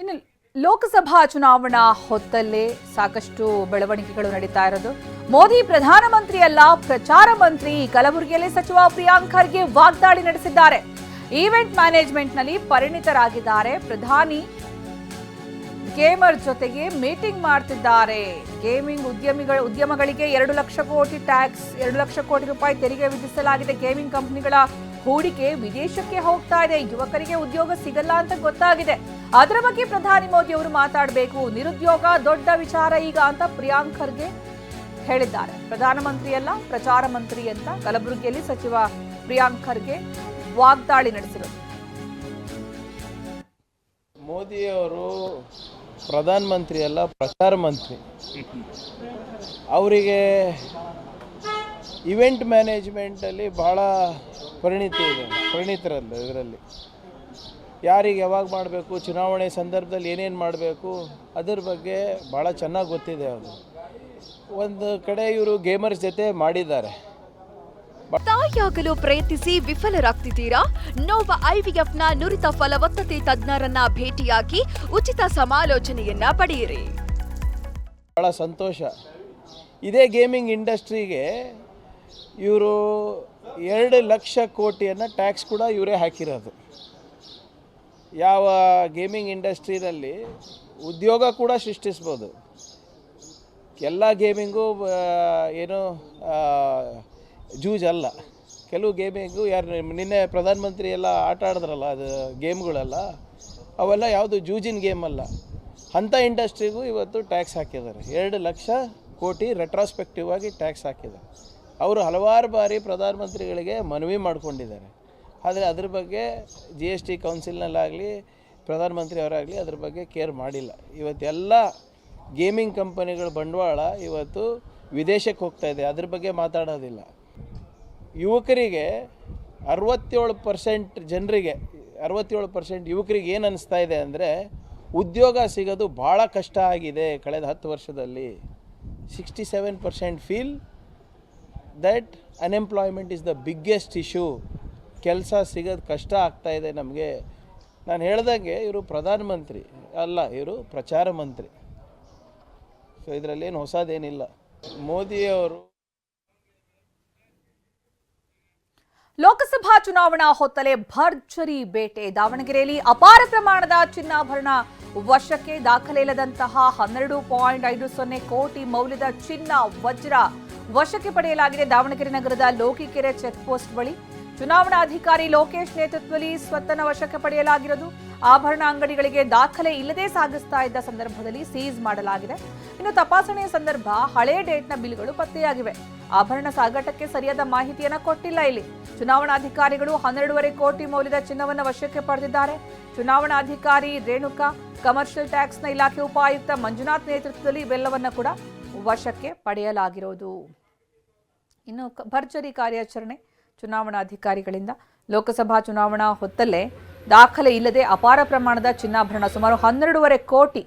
ಇನ್ನು ಲೋಕಸಭಾ ಚುನಾವಣಾ ಹೊತ್ತಲ್ಲೇ ಸಾಕಷ್ಟು ಬೆಳವಣಿಗೆಗಳು ನಡೀತಾ ಇರೋದು. ಮೋದಿ ಪ್ರಧಾನಮಂತ್ರಿ ಅಲ್ಲ ಪ್ರಚಾರ ಮಂತ್ರಿ, ಕಲಬುರಗಿಯಲ್ಲಿ ಸಚಿವ ಪ್ರಿಯಾಂಕ್ ಖರ್ಗೆ ವಾಗ್ದಾಳಿ ನಡೆಸಿದ್ದಾರೆ. ಈವೆಂಟ್ ಮ್ಯಾನೇಜ್ಮೆಂಟ್ನಲ್ಲಿ ಪರಿಣಿತರಾಗಿದ್ದಾರೆ. ಪ್ರಧಾನಿ ಗೇಮರ್ ಜೊತೆಗೆ ಮೀಟಿಂಗ್ ಮಾಡ್ತಿದ್ದಾರೆ. ಗೇಮಿಂಗ್ ಉದ್ಯಮಿಗಳ, ಉದ್ಯಮಗಳಿಗೆ ಎರಡು ಲಕ್ಷ ಕೋಟಿ ಟ್ಯಾಕ್ಸ್, ಎರಡು ಲಕ್ಷ ಕೋಟಿ ರೂಪಾಯಿ ತೆರಿಗೆ ವಿಧಿಸಲಾಗಿದೆ. ಗೇಮಿಂಗ್ ಕಂಪನಿಗಳ ಹೂಡಿಕೆ ವಿದೇಶಕ್ಕೆ ಹೋಗ್ತಾ ಇದೆ. ಯುವಕರಿಗೆ ಉದ್ಯೋಗ ಸಿಗಲ್ಲ ಅಂತ ಗೊತ್ತಾಗಿದೆ. ಅದರ ಬಗ್ಗೆ ಪ್ರಧಾನಿ ಮೋದಿ ಅವರು ಮಾತಾಡಬೇಕು. ನಿರುದ್ಯೋಗ ದೊಡ್ಡ ವಿಚಾರ ಈಗ ಅಂತ ಪ್ರಿಯಾಂಕ್ ಖರ್ಗೆ ಹೇಳಿದ್ದಾರೆ. ಪ್ರಧಾನಮಂತ್ರಿ ಅಲ್ಲ ಪ್ರಚಾರ ಮಂತ್ರಿ ಅಂತ ಕಲಬುರಗಿಯಲ್ಲಿ ಸಚಿವ ಪ್ರಿಯಾಂಕ್ ಖರ್ಗೆ ವಾಗ್ದಾಳಿ ನಡೆಸಿದರು. ಮೋದಿಯವರು ಪ್ರಧಾನ ಮಂತ್ರಿ ಅಲ್ಲ ಪ್ರಚಾರ ಮಂತ್ರಿ. ಅವರಿಗೆ ಇವೆಂಟ್ ಮ್ಯಾನೇಜ್ಮೆಂಟಲ್ಲಿ ಭಾಳ ಪರಿಣಿತಿ ಇದೆ ಪರಿಣಿತರಲ್ಲ ಇದರಲ್ಲಿ. ಯಾರಿಗೆ ಯಾವಾಗ ಮಾಡಬೇಕು ಚುನಾವಣೆ ಸಂದರ್ಭದಲ್ಲಿ ಏನೇನು ಮಾಡಬೇಕು ಅದ್ರ ಬಗ್ಗೆ ಭಾಳ ಚೆನ್ನಾಗಿ ಗೊತ್ತಿದೆ ಅವರು ಒಂದು ಕಡೆ ಇವರು ಗೇಮರ್ಸ್ ಜೊತೆ ಮಾಡಿದ್ದಾರೆ. ತಾಯಿಯಾಗಲು ಪ್ರಯತ್ನಿಸಿ ವಿಫಲರಾಗ್ತಿದ್ದೀರಾ? ನೋವ ಐವಿಎಫ್ನ ನುರಿತ ಫಲವತ್ತತೆ ತಜ್ಞರನ್ನ ಭೇಟಿಯಾಗಿ ಉಚಿತ ಸಮಾಲೋಚನೆಯನ್ನ ಪಡೆಯಿರಿ. ಭಾಳ ಸಂತೋಷ. ಇದೇ ಗೇಮಿಂಗ್ ಇಂಡಸ್ಟ್ರಿಗೆ ಇವರು ಎರಡು ಲಕ್ಷ ಕೋಟಿಯನ್ನು ಟ್ಯಾಕ್ಸ್ ಕೂಡ ಇವರೇ ಹಾಕಿರೋದು. ಯಾವ ಗೇಮಿಂಗ್ ಇಂಡಸ್ಟ್ರಿನಲ್ಲಿ ಉದ್ಯೋಗ ಕೂಡ ಸೃಷ್ಟಿಸ್ಬೋದು. ಎಲ್ಲ ಗೇಮಿಂಗು ಏನು ಜೂಜ್ ಜೂಜಲ್ಲ ಕೆಲವು ಗೇಮಿಂಗು ಯಾರು, ನಿನ್ನೆ ಪ್ರಧಾನಮಂತ್ರಿ ಎಲ್ಲ ಆಟ ಆಡಿದ್ರಲ್ಲ, ಅದು ಗೇಮ್ಗಳೆಲ್ಲ, ಅವೆಲ್ಲ ಯಾವುದು ಜೂಜಿನ ಗೇಮ್ ಅಲ್ಲ. ಅಂಥ ಇಂಡಸ್ಟ್ರಿಗೂ ಇವತ್ತು ಟ್ಯಾಕ್ಸ್ ಹಾಕಿದ್ದಾರೆ. ಎರಡು ಲಕ್ಷ ಕೋಟಿ ರೆಟ್ರಾಸ್ಪೆಕ್ಟಿವ್ ಆಗಿ ಟ್ಯಾಕ್ಸ್ ಹಾಕಿದ್ದಾರೆ. ಅವರು ಹಲವಾರು ಬಾರಿ ಪ್ರಧಾನಮಂತ್ರಿಗಳಿಗೆ ಮನವಿ ಮಾಡಿಕೊಂಡಿದ್ದಾರೆ. ಆದರೆ ಅದ್ರ ಬಗ್ಗೆ ಜಿ ಎಸ್ ಟಿ ಕೌನ್ಸಿಲ್ನಲ್ಲಾಗಲಿ ಪ್ರಧಾನಮಂತ್ರಿ ಅವರಾಗಲಿ ಅದ್ರ ಬಗ್ಗೆ ಕೇರ್ ಮಾಡಿಲ್ಲ. ಇವತ್ತೆಲ್ಲ ಗೇಮಿಂಗ್ ಕಂಪನಿಗಳ ಬಂಡವಾಳ ಇವತ್ತು ವಿದೇಶಕ್ಕೆ ಹೋಗ್ತಾ ಇದೆ. ಅದ್ರ ಬಗ್ಗೆ ಮಾತಾಡೋದಿಲ್ಲ. ಯುವಕರಿಗೆ ಅರವತ್ತೇಳು ಪರ್ಸೆಂಟ್ ಜನರಿಗೆ, ಅರವತ್ತೇಳು ಪರ್ಸೆಂಟ್ ಯುವಕರಿಗೆ ಏನು ಅನ್ನಿಸ್ತಾ ಇದೆ ಅಂದರೆ ಉದ್ಯೋಗ ಸಿಗೋದು ಭಾಳ ಕಷ್ಟ ಆಗಿದೆ ಕಳೆದ ಹತ್ತು ವರ್ಷದಲ್ಲಿ. Sixty seven percent feel that unemployment is the biggest issue ಕೆಲಸ ಸಿಗೋದು ಕಷ್ಟ ಆಗ್ತಾ ಇದೆ ನಮಗೆ. ನಾನು ಹೇಳ್ದಂಗೆ ಇವರು ಪ್ರಧಾನಮಂತ್ರಿ ಅಲ್ಲ, ಇವರು ಪ್ರಚಾರ ಮಂತ್ರಿ. ಸೊ ಇದರಲ್ಲೇನು ಹೊಸದೇನಿಲ್ಲ. ಮೋದಿಯವರು ಲೋಕಸಭಾ ಚುನಾವಣಾ ಹೊತ್ತಲೆ ಭರ್ಜರಿ ಬೇಟೆ. ದಾವಣಗೆರೆಯಲ್ಲಿ ಅಪಾರ ಪ್ರಮಾಣದ ಚಿನ್ನಾಭರಣ ವಶಕ್ಕೆ ದಾಖಲೆ ಇಲ್ಲದಂತಹ ಹನ್ನೆರಡು ಪಾಯಿಂಟ್ ಐದು ಸೊನ್ನೆ ಕೋಟಿ ಮೌಲ್ಯದ ಚಿನ್ನ ವಜ್ರ ವಶಕ್ಕೆ ಪಡೆಯಲಾಗಿದೆ ದಾವಣಗೆರೆ ನಗರದ ಲೋಕಿಕೆರೆ ಚೆಕ್ ಪೋಸ್ಟ್ ಬಳಿ. ಚುನಾವಣಾಧಿಕಾರಿ ಲೋಕೇಶ್ ನೇತೃತ್ವದಲ್ಲಿ ಸ್ವತ್ತನ ವಶಕ್ಕೆ ಪಡೆಯಲಾಗಿರೋದು. ಆಭರಣ ಅಂಗಡಿಗಳಿಗೆ ದಾಖಲೆ ಇಲ್ಲದೆ ಸಾಗಿಸ್ತಾ ಇದ್ದ ಸಂದರ್ಭದಲ್ಲಿ ಸೀಸ್ ಮಾಡಲಾಗಿದೆ. ಇನ್ನು ತಪಾಸಣೆಯ ಸಂದರ್ಭ ಹಳೆ ಡೇಟ್ನ ಬಿಲ್ಗಳು ಪತ್ತೆಯಾಗಿವೆ. ಆಭರಣ ಸಾಗಾಟಕ್ಕೆ ಸರಿಯಾದ ಮಾಹಿತಿಯನ್ನ ಕೊಟ್ಟಿಲ್ಲ ಇಲ್ಲಿ. ಚುನಾವಣಾಧಿಕಾರಿಗಳು ಹನ್ನೆರಡೂವರೆ ಕೋಟಿ ಮೌಲ್ಯದ ಚಿನ್ನವನ್ನು ವಶಕ್ಕೆ ಪಡೆದಿದ್ದಾರೆ. ಚುನಾವಣಾಧಿಕಾರಿ ರೇಣುಕಾ ಕಮರ್ಷಿಯಲ್ ಟ್ಯಾಕ್ಸ್ನ ಇಲಾಖೆ ಉಪಾಯುಕ್ತ ಮಂಜುನಾಥ್ ನೇತೃತ್ವದಲ್ಲಿ ಇವೆಲ್ಲವನ್ನ ಕೂಡ ವಶಕ್ಕೆ ಪಡೆಯಲಾಗಿರೋದು. ಇನ್ನು ಭರ್ಜರಿ ಕಾರ್ಯಾಚರಣೆ ಚುನಾವಣಾಧಿಕಾರಿಗಳಿಂದ. ಲೋಕಸಭಾ ಚುನಾವಣಾ ಹೊತ್ತಲ್ಲೇ ದಾಖಲೆ ಇಲ್ಲದೆ ಅಪಾರ ಪ್ರಮಾಣದ ಚಿನ್ನಾಭರಣ ಸುಮಾರು ಹನ್ನೆರಡೂವರೆ ಕೋಟಿ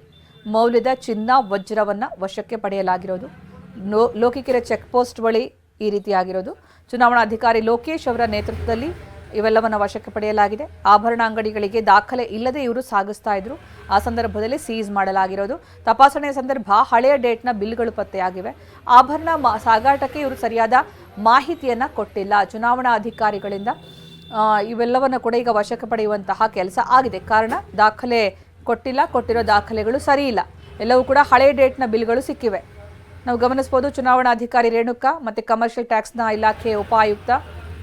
ಮೌಲ್ಯದ ಚಿನ್ನ ವಜ್ರವನ್ನು ವಶಕ್ಕೆ ಪಡೆಯಲಾಗಿರೋದು. ನೋ- ಲೋಕಿಕೆರೆ ಚೆಕ್ ಪೋಸ್ಟ್ ಬಳಿ ಈ ರೀತಿಯಾಗಿರೋದು. ಚುನಾವಣಾಧಿಕಾರಿ ಲೋಕೇಶ್ ಅವರ ನೇತೃತ್ವದಲ್ಲಿ ಇವೆಲ್ಲವನ್ನು ವಶಕ್ಕೆ ಪಡೆಯಲಾಗಿದೆ. ಆಭರಣ ಅಂಗಡಿಗಳಿಗೆ ದಾಖಲೆ ಇಲ್ಲದೆ ಇವರು ಸಾಗಿಸ್ತಾ ಇದ್ರು. ಆ ಸಂದರ್ಭದಲ್ಲಿ ಸೀಸ್ ಮಾಡಲಾಗಿರೋದು. ತಪಾಸಣೆಯ ಸಂದರ್ಭ ಹಳೆಯ ಡೇಟ್ನ ಬಿಲ್ಗಳು ಪತ್ತೆಯಾಗಿವೆ. ಆಭರಣ ಸಾಗಾಟಕ್ಕೆ ಇವರು ಸರಿಯಾದ ಮಾಹಿತಿಯನ್ನು ಕೊಟ್ಟಿಲ್ಲ. ಚುನಾವಣಾ ಅಧಿಕಾರಿಗಳಿಂದ ಇವೆಲ್ಲವನ್ನು ಕೂಡ ಈಗ ವಶಕ್ಕೆ ಪಡೆಯುವಂತಹ ಕೆಲಸ ಆಗಿದೆ. ಕಾರಣ ದಾಖಲೆ ಕೊಟ್ಟಿಲ್ಲ, ಕೊಟ್ಟಿರೋ ದಾಖಲೆಗಳು ಸರಿ ಇಲ್ಲ ಎಲ್ಲವೂ ಕೂಡ ಹಳೆಯ ಡೇಟ್ನ ಬಿಲ್ಗಳು ಸಿಕ್ಕಿವೆ. ನಾವು ಗಮನಿಸಬಹುದು ಚುನಾವಣಾಧಿಕಾರಿ ರೇಣುಕಾ ಮತ್ತೆ ಕಮರ್ಷಿಯಲ್ ಟ್ಯಾಕ್ಸ್ನ ಇಲಾಖೆ ಉಪಾಯುಕ್ತ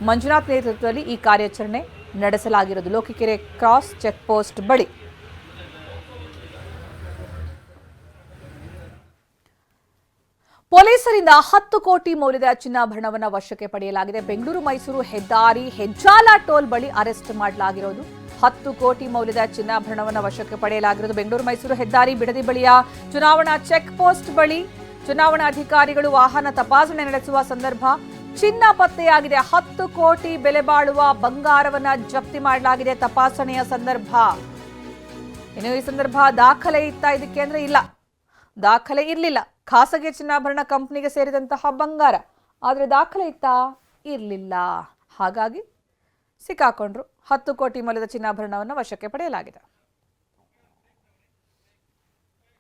ಮಂಜುನಾಥ್ ನೇತೃತ್ವದಲ್ಲಿ ಈ ಕಾರ್ಯಾಚರಣೆ ನಡೆಸಲಾಗಿರೋದು ಲೋಕಿಕೆರೆ ಕ್ರಾಸ್ ಚೆಕ್ ಪೋಸ್ಟ್ ಬಳಿ. ಪೊಲೀಸರಿಂದ ಹತ್ತು ಕೋಟಿ ಮೌಲ್ಯದ ಚಿನ್ನಾಭರಣವನ್ನು ವಶಕ್ಕೆ ಪಡೆಯಲಾಗಿದೆ. ಬೆಂಗಳೂರು, ಮೈಸೂರು, ಹೆದ್ದಾರಿ, ಹೆಜ್ಜಾಲ ಟೋಲ್ ಬಳಿ ಅರೆಸ್ಟ್ ಮಾಡಲಾಗಿರೋದು. ಹತ್ತು ಕೋಟಿ ಮೌಲ್ಯದ ಚಿನ್ನಾಭರಣವನ್ನು ವಶಕ್ಕೆ ಪಡೆಯಲಾಗಿರೋದು. ಬೆಂಗಳೂರು, ಮೈಸೂರು, ಹೆದ್ದಾರಿ, ಬಿಡದಿ ಬಳಿಯ ಚುನಾವಣಾ ಚೆಕ್ ಪೋಸ್ಟ್ ಬಳಿ ಚುನಾವಣಾಧಿಕಾರಿಗಳು ವಾಹನ ತಪಾಸಣೆ ನಡೆಸುವ ಸಂದರ್ಭ ಚಿನ್ನ ಪತ್ತೆಯಾಗಿದೆ. ಹತ್ತು ಕೋಟಿ ಬೆಲೆ ಬಾಳುವ ಬಂಗಾರವನ್ನ ಜಪ್ತಿ ಮಾಡಲಾಗಿದೆ ತಪಾಸಣೆಯ ಸಂದರ್ಭ. ಇನ್ನು ಈ ಸಂದರ್ಭ ದಾಖಲೆ ಇತ್ತ ಇದಕ್ಕೆ ಅಂದ್ರೆ ಇಲ್ಲ. ದಾಖಲೆ ಇರಲಿಲ್ಲ. ಖಾಸಗಿ ಚಿನ್ನಾಭರಣ ಕಂಪನಿಗೆ ಸೇರಿದಂತಹ ಬಂಗಾರ. ಆದರೆ ದಾಖಲೆ ಇತ್ತ ಇರಲಿಲ್ಲ. ಹಾಗಾಗಿ ಸಿಕ್ಕಾಕೊಂಡ್ರು ಹತ್ತು ಕೋಟಿ ಮೌಲ್ಯದ ಚಿನ್ನಾಭರಣವನ್ನು ವಶಕ್ಕೆ ಪಡೆಯಲಾಗಿದೆ.